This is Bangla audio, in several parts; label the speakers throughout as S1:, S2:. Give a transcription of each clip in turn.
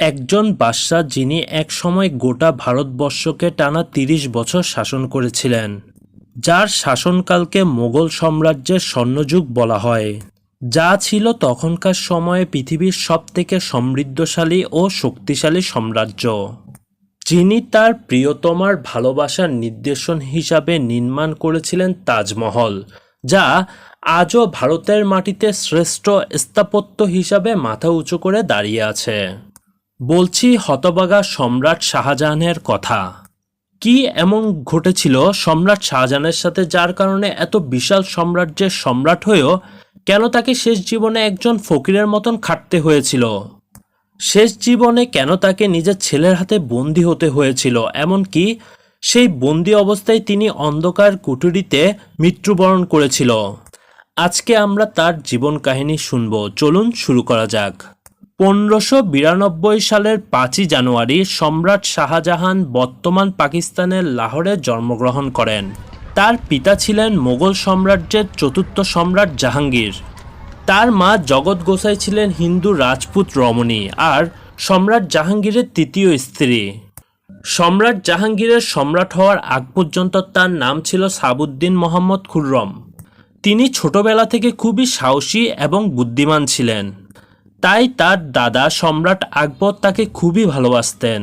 S1: একজন বাদশাহ যিনি একসময় গোটা ভারতবর্ষকে টানা তিরিশ বছর শাসন করেছিলেন, যার শাসনকালকে মোগল সাম্রাজ্যের স্বর্ণযুগ বলা হয়। যা ছিল তখনকার সময়ে পৃথিবীর সবথেকে সমৃদ্ধশালী ও শক্তিশালী সাম্রাজ্য। যিনি তার প্রিয়তমার ভালোবাসার নির্দেশন হিসাবে নির্মাণ করেছিলেন তাজমহল, যা আজও ভারতের মাটিতে শ্রেষ্ঠ স্থাপত্য হিসাবে মাথা উঁচু করে দাঁড়িয়ে আছে। বলছি হতবাগা সম্রাট শাহজাহানের কথা। কি এমন ঘটেছিল সম্রাট শাহজাহানের সাথে যার কারণে এত বিশাল সাম্রাজ্যের সম্রাট হয়েও কেন তাকে শেষ জীবনে একজন ফকিরের মতন খাটতে হয়েছিল? শেষ জীবনে কেন তাকে নিজের ছেলের হাতে বন্দি হতে হয়েছিল? এমনকি সেই বন্দি অবস্থায় তিনি অন্ধকার কুটুরিতে মৃত্যুবরণ করেছিল। আজকে আমরা তার জীবন কাহিনী শুনব। চলুন শুরু করা যাক। পনেরোশো বিরানব্বই সালের পাঁচই জানুয়ারি সম্রাট শাহজাহান বর্তমান পাকিস্তানের লাহোরে জন্মগ্রহণ করেন। তার পিতা ছিলেন মোগল সাম্রাজ্যের চতুর্থ সম্রাট জাহাঙ্গীর। তার মা জগৎ গোসাই ছিলেন হিন্দু রাজপুত রমণী আর সম্রাট জাহাঙ্গীরের তৃতীয় স্ত্রী। সম্রাট জাহাঙ্গীরের সম্রাট হওয়ার আগ পর্যন্ত তার নাম ছিল সাবুদ্দিন মোহাম্মদ খুররম। তিনি ছোটবেলা থেকে খুবই সাহসী এবং বুদ্ধিমান ছিলেন। তাই তার দাদা সম্রাট আকবর তাকে খুবই ভালোবাসতেন।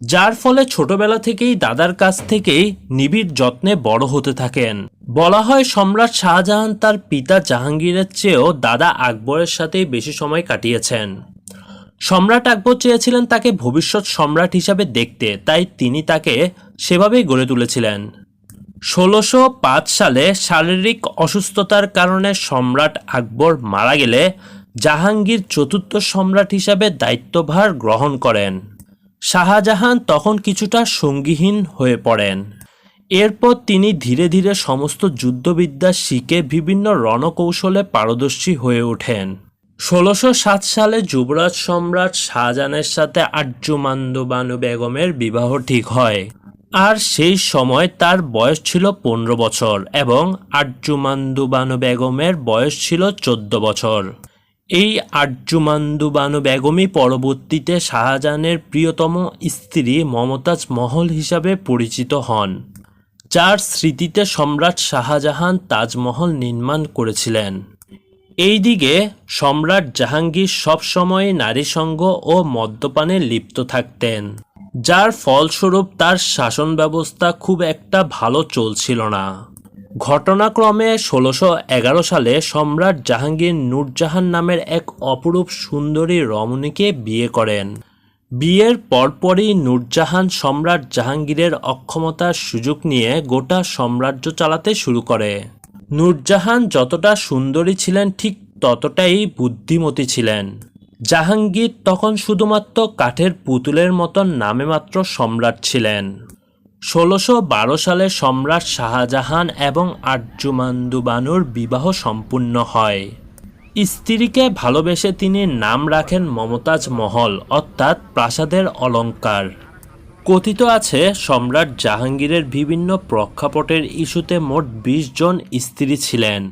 S1: যার ফলে ছোটবেলা থেকেই দাদার কাছ থেকেই নিবিড় যত্নে বড় হতে থাকেন। বলা হয় সম্রাট শাহজাহান তার পিতা জাহাঙ্গীরের চেয়েও দাদা আকবরের সাথেই বেশি সময় কাটিয়েছেন। সম্রাট আকবর চেয়েছিলেন তাকে ভবিষ্যৎ সম্রাট হিসাবে দেখতে, তাই তিনি তাকে সেভাবেই গড়ে তুলেছিলেন। ষোলোশো সালে শারীরিক অসুস্থতার কারণে সম্রাট আকবর মারা গেলে জাহাঙ্গীর চতুর্থ সম্রাট হিসাবে দায়িত্বভার গ্রহণ করেন। শাহজাহান তখন কিছুটা সঙ্গীহীন হয়ে পড়েন। এরপর তিনি ধীরে ধীরে সমস্ত যুদ্ধবিদ্যা শিখে বিভিন্ন রণকৌশলে পারদর্শী হয়ে ওঠেন। ষোলোশো সাত সালে যুবরাজ সম্রাট শাহজাহানের সাথে আর্যমান্দ বানু বেগমের বিবাহ ঠিক হয়। আর সেই সময় তার বয়স ছিল পনেরো বছর এবং আর্যমান্দু বানু বেগমের বয়স ছিল চোদ্দ বছর। এই আর্যমান্দু বানু বেগমই পরবর্তীতে শাহজাহানের প্রিয়তম স্ত্রী মমতাজ মহল হিসাবে পরিচিত হন, যার স্মৃতিতে সম্রাট শাহজাহান তাজমহল নির্মাণ করেছিলেন। এইদিকে সম্রাট জাহাঙ্গীর সবসময় নারীসঙ্গ ও মদ্যপানে লিপ্ত থাকতেন, যার ফলস্বরূপ তার শাসন ব্যবস্থা খুব একটা ভালো চলছিল না। ঘটনাক্রমে ষোলোশো এগারো সালে সম্রাট জাহাঙ্গীর নূরজাহান নামের এক অপরূপ সুন্দরী রমণীকে বিয়ে করেন। বিয়ের পরপরই নূরজাহান সম্রাট জাহাঙ্গীরের অক্ষমতার সুযোগ নিয়ে গোটা সাম্রাজ্য চালাতে শুরু করে। নূরজাহান যতটা সুন্দরী ছিলেন, ঠিক ততটাই বুদ্ধিমতী ছিলেন। জাহাঙ্গীর তখন শুধুমাত্র কাঠের পুতুলের মতন নামে মাত্র সম্রাট ছিলেন। ষোলোশো বারো সালে সম্রাট শাহজাহান এবং আর্যমান্দু বানুর বিবাহ সম্পূর্ণ হয়। স্ত্রীকে ভালোবেসে তিনি নাম রাখেন মমতাজ মহল, অর্থাৎ প্রাসাদের অলঙ্কার। কথিত আছে, সম্রাট জাহাঙ্গীরের বিভিন্ন প্রক্ষাপটের ইস্যুতে মোট বিশ জন স্ত্রী ছিলেন।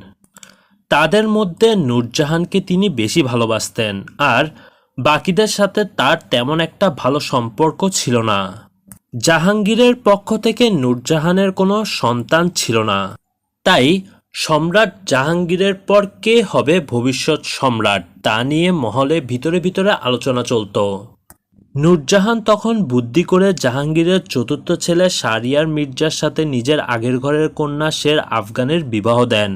S1: তাদের মধ্যে নূরজাহানকে তিনি বেশি ভালোবাসতেন, আর বাকিদের সাথে তার তেমন একটা ভালো সম্পর্ক ছিল না। জাহাঙ্গীরের পক্ষ থেকে নূরজাহানের কোনো সন্তান ছিল না। তাই সম্রাট জাহাঙ্গীরের পর কে হবে ভবিষ্যৎ সম্রাট, তা নিয়ে মহলে ভিতরে ভিতরে আলোচনা চলত। নূরজাহান তখন বুদ্ধি করে জাহাঙ্গীরের চতুর্থ ছেলে শারিয়ার মির্জার সাথে নিজের আগের ঘরের কন্যা শের আফগানের বিবাহ দেন।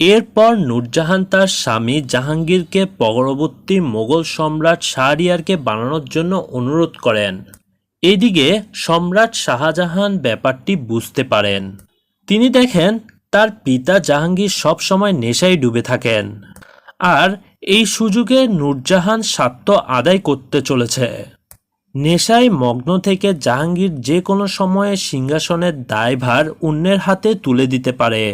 S1: এরপর নূরজাহান তার স্বামী জাহাঙ্গীরকে পরবর্তী মোগল সম্রাট শাহরিয়ারকে বানানোর জন্য অনুরোধ করেন। এদিকে সম্রাট শাহজাহান ব্যাপারটি বুঝতে পারেন। তিনি দেখেন, তার পিতা জাহাঙ্গীর সবসময় নেশায় ডুবে থাকেন। আর এই সুযোগে নূরজাহান স্বার্থ আদায় করতে চলেছে। নেশায় মগ্ন থেকে জাহাঙ্গীর যে কোনো সময়ে সিংহাসনের দায়ভার অন্যের হাতে তুলে দিতে পারে।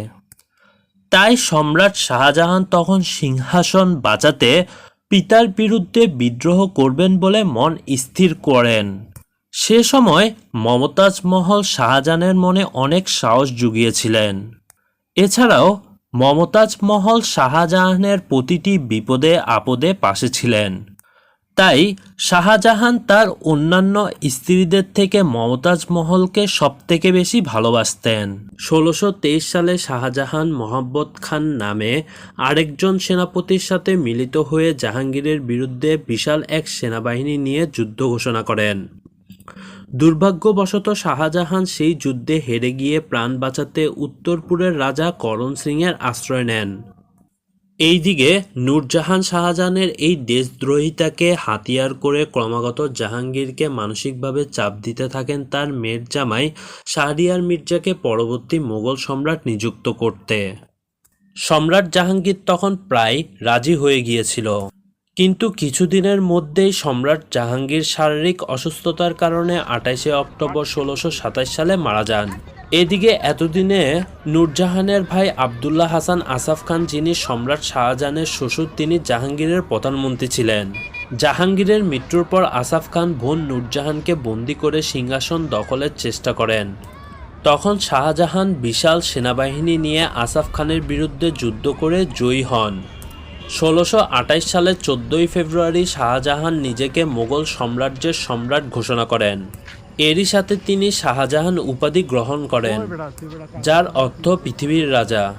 S1: তাই সম্রাট শাহজাহান তখন সিংহাসন বাঁচাতে পিতার বিরুদ্ধে বিদ্রোহ করবেন বলে মন স্থির করেন। সে সময় মমতাজ মহল শাহজাহানের মনে অনেক সাহস জুগিয়েছিলেন। এছাড়াও মমতাজ মহল শাহজাহানের প্রতিটি বিপদে আপদে পাশে ছিলেন। তাই শাহজাহান তার অন্যান্য স্ত্রীদের থেকে মমতাজ মহলকে সবথেকে বেশি ভালোবাসতেন। ষোলোশো সালে শাহজাহান মোহাম্মদ খান নামে আরেকজন সেনাপতির সাথে মিলিত হয়ে জাহাঙ্গীরের বিরুদ্ধে বিশাল এক সেনাবাহিনী নিয়ে যুদ্ধ ঘোষণা করেন। দুর্ভাগ্যবশত শাহজাহান সেই যুদ্ধে হেরে গিয়ে প্রাণ বাঁচাতে উত্তরপুরের রাজা করণ সিংয়ের আশ্রয় নেন। এইদিকে নূরজাহান শাহজাহানের এই দেশদ্রোহিতাকে হাতিয়ার করে ক্রমাগত জাহাঙ্গীরকে মানসিকভাবে চাপ দিতে থাকেন তার মেয়ের জামাই শাহরিয়ার মির্জাকে পরবর্তী মোগল সম্রাট নিযুক্ত করতে। সম্রাট জাহাঙ্গীর তখন প্রায় রাজি হয়ে গিয়েছিল। কিন্তু কিছুদিনের মধ্যেই সম্রাট জাহাঙ্গীর শারীরিক অসুস্থতার কারণে আঠাইশে অক্টোবর ষোলোশো সালে মারা যান। এদিকে এতদিনে নূরজাহানের ভাই আবদুল্লাহ হাসান আসাফ খান যিনি সম্রাট শাহজাহানের শ্বশুর, তিনি জাহাঙ্গীরের প্রধানমন্ত্রী ছিলেন। জাহাঙ্গীরের মৃত্যুর পর আসাফ খান বোন নূরজাহানকে বন্দি করে সিংহাসন দখলের চেষ্টা করেন। তখন শাহজাহান বিশাল সেনাবাহিনী নিয়ে আসাফ খানের বিরুদ্ধে যুদ্ধ করে জয়ী হন। ষোলোশো আটাইশ সালের চোদ্দোই ফেব্রুয়ারি শাহজাহান নিজেকে মোগল সাম্রাজ্যের সম্রাট ঘোষণা করেন। এরই সাথে তিনি শাহজাহান উপাধি গ্রহণ করেন, যার অর্থ পৃথিবীর রাজা।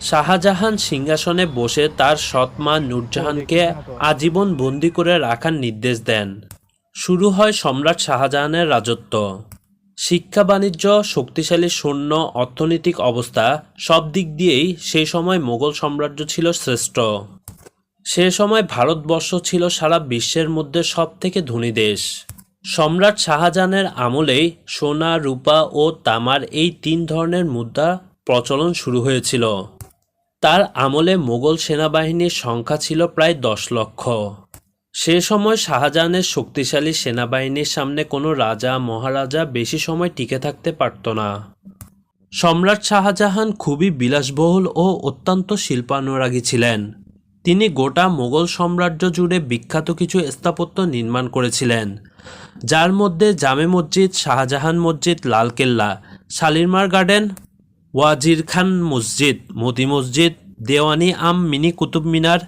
S1: শাহজাহান সিংহাসনে বসে তার সৎ মা নূরজাহানকে আজীবন বন্দি করে রাখার নির্দেশ দেন। শুরু হয় সম্রাট শাহজাহানের রাজত্ব। শিক্ষা, বাণিজ্য, শক্তিশালী সৈন্য, অর্থনৈতিক অবস্থা সব দিক দিয়েই সেই সময় মোগল সাম্রাজ্য ছিল শ্রেষ্ঠ। সে সময় ভারতবর্ষ ছিল সারা বিশ্বের মধ্যে সব থেকে ধনী দেশ। সম্রাট শাহজাহানের আমলেই সোনা, রূপা ও তামার এই তিন ধরনের মুদ্রা প্রচলন শুরু হয়েছিল। তার আমলে মোগল সেনাবাহিনীর সংখ্যা ছিল প্রায় দশ লক্ষ। সে সময় শাহজাহানের শক্তিশালী সেনাবাহিনীর সামনে কোনো রাজা, মহারাজা বেশি সময় টিকে থাকতে পারত না। সম্রাট শাহজাহান খুবই বিলাসবহুল ও অত্যন্ত শিল্পানুরাগী ছিলেন। তিনি গোটা মোগল সাম্রাজ্য জুড়ে বিখ্যাত কিছু স্থাপত্য নির্মাণ করেছিলেন, যার মধ্যে জামে মসজিদ, শাহজাহান মসজিদ, লালকেল্লা, শালিমার গার্ডেন, ওয়াজির খান মসজিদ, মোতি মসজিদ, দেওয়ানি আম মিনি কুতুব মিনার,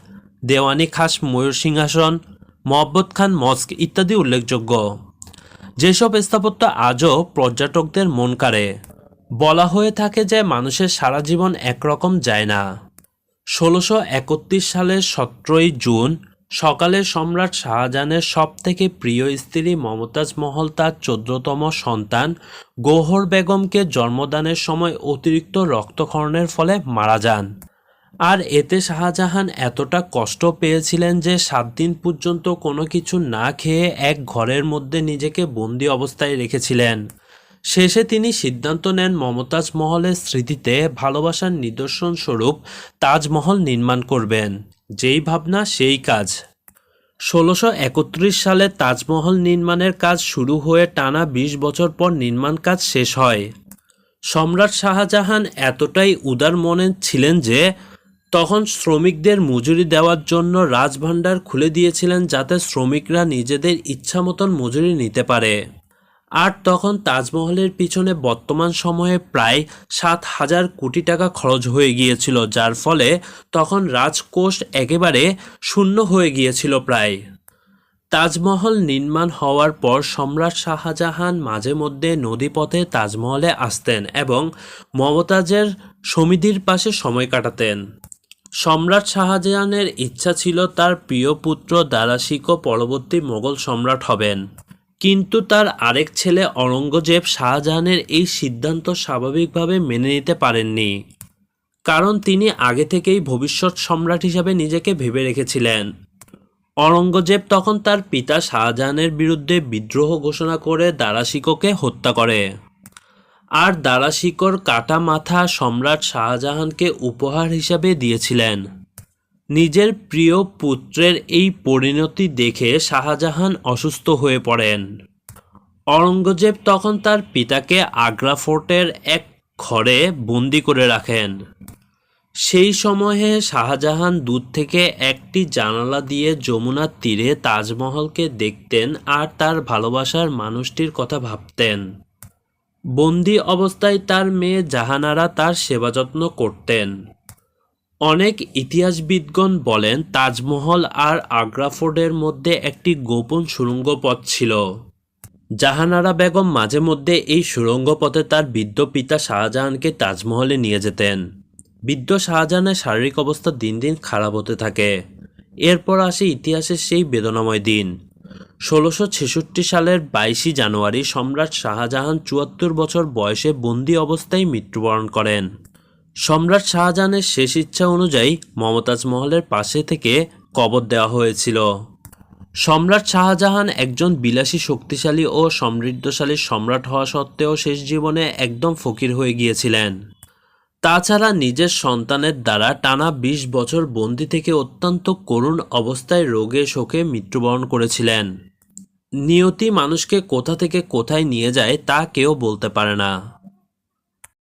S1: দেওয়ানি খাস ময়ূর সিংহাসন মোহাম্মদ খান মস্ক ইত্যাদি উল্লেখযোগ্য। যেসব স্থাপত্য আজও পর্যটকদের মন কাড়ে। বলা হয়ে থাকে যে মানুষের সারা জীবন একরকম যায় না। ষোলোশো একত্রিশ সালের সতেরোই জুন সকালে সম্রাট শাহজাহানের সব থেকে প্রিয় স্ত্রী মমতাজ মহল তার চোদ্দতম সন্তান গৌহর বেগমকে জন্মদানের সময় অতিরিক্ত রক্তক্ষরণের ফলে মারা যান। আর এতে শাহজাহান এতটা কষ্ট পেয়েছিলেন যে সাত দিন পর্যন্ত কোনো কিছু না খেয়ে এক ঘরের মধ্যে নিজেকে বন্দি অবস্থায় রেখেছিলেন। শেষে তিনি সিদ্ধান্ত নেন মমতাজ মহলের স্মৃতিতে ভালোবাসার নিদর্শন স্বরূপ তাজমহল নির্মাণ করবেন। যেই ভাবনা, সেই কাজ। ষোলোশো একত্রিশ সালে তাজমহল নির্মাণের কাজ শুরু হয়ে টানা বিশ বছর পর নির্মাণ কাজ শেষ হয়। সম্রাট শাহজাহান এতটাই উদার মনে ছিলেন যে তখন শ্রমিকদের মজুরি দেওয়ার জন্য রাজভাণ্ডার খুলে দিয়েছিলেন যাতে শ্রমিকরা নিজেদের ইচ্ছা মতন মজুরি নিতে পারে। আর তখন তাজমহলের পিছনে বর্তমান সময়ে প্রায় সাত হাজার কোটি টাকা খরচ হয়ে গিয়েছিল, যার ফলে তখন রাজকোষ একেবারে শূন্য হয়ে গিয়েছিল প্রায়। তাজমহল নির্মাণ হওয়ার পর সম্রাট শাহজাহান মাঝে মধ্যে নদীপথে তাজমহলে আসতেন এবং মমতাজের সমিধির পাশে সময় কাটাতেন। সম্রাট শাহজাহানের ইচ্ছা ছিল তার প্রিয় পুত্র দারাশিকো পরবর্তী মোগল সম্রাট হবেন। কিন্তু তার আরেক ছেলে অরঙ্গজেব শাহজাহানের এই সিদ্ধান্ত স্বাভাবিকভাবে মেনে নিতে পারেননি। কারণ তিনি আগে থেকেই ভবিষ্যৎ সম্রাট হিসাবে নিজেকে ভেবে রেখেছিলেন। অরঙ্গজেব তখন তার পিতা শাহজাহানের বিরুদ্ধে বিদ্রোহ ঘোষণা করে দারাশিকোকে হত্যা করে। আর দারাশিকোর কাটা মাথা সম্রাট শাহজাহানকে উপহার হিসাবে দিয়েছিলেন। নিজের প্রিয় পুত্রের এই পরিণতি দেখে শাহজাহান অসুস্থ হয়ে পড়েন। অরঙ্গজেব তখন তার পিতাকে আগ্রা ফোর্টের এক ঘরে বন্দি করে রাখেন। সেই সময়ে শাহজাহান দূর থেকে একটি জানালা দিয়ে যমুনার তীরে তাজমহলকে দেখতেন আর তার ভালোবাসার মানুষটির কথা ভাবতেন। বন্দি অবস্থায় তার মেয়ে জাহানারা তার সেবা যত্ন করতেন। অনেক ইতিহাসবিদগণ বলেন, তাজমহল আর আগ্রা ফোর্টের মধ্যে একটি গোপন সুড়ঙ্গ পথ ছিল। জাহানারা বেগম মাঝে মধ্যে এই সুড়ঙ্গ পথে তার বৃদ্ধ পিতা শাহজাহানকে তাজমহলে নিয়ে যেতেন। বৃদ্ধ শাহজাহানের শারীরিক অবস্থা দিন দিন খারাপ হতে থাকে। এরপর আসে ইতিহাসের সেই বেদনাময় দিন। ষোলোশো ছেষট্টি সালের বাইশে জানুয়ারি সম্রাট শাহজাহান চুয়াত্তর বছর বয়সে বন্দি অবস্থায় মৃত্যুবরণ করেন। সম্রাট শাহজাহানের শেষ ইচ্ছা অনুযায়ী মমতাজ মহলের পাশে থেকে কবর দেওয়া হয়েছিল। সম্রাট শাহজাহান একজন বিলাসী, শক্তিশালী ও সমৃদ্ধশালী সম্রাট হওয়া সত্ত্বেও শেষ জীবনে একদম ফকির হয়ে গিয়েছিলেন। তাছাড়া নিজের সন্তানের দ্বারা টানা ২০ বছর বন্দি থেকে অত্যন্ত করুণ অবস্থায় রোগে শোকে মৃত্যুবরণ করেছিলেন। নিয়তি মানুষকে কোথা থেকে কোথায় নিয়ে যায় তা কেউ বলতে পারে না।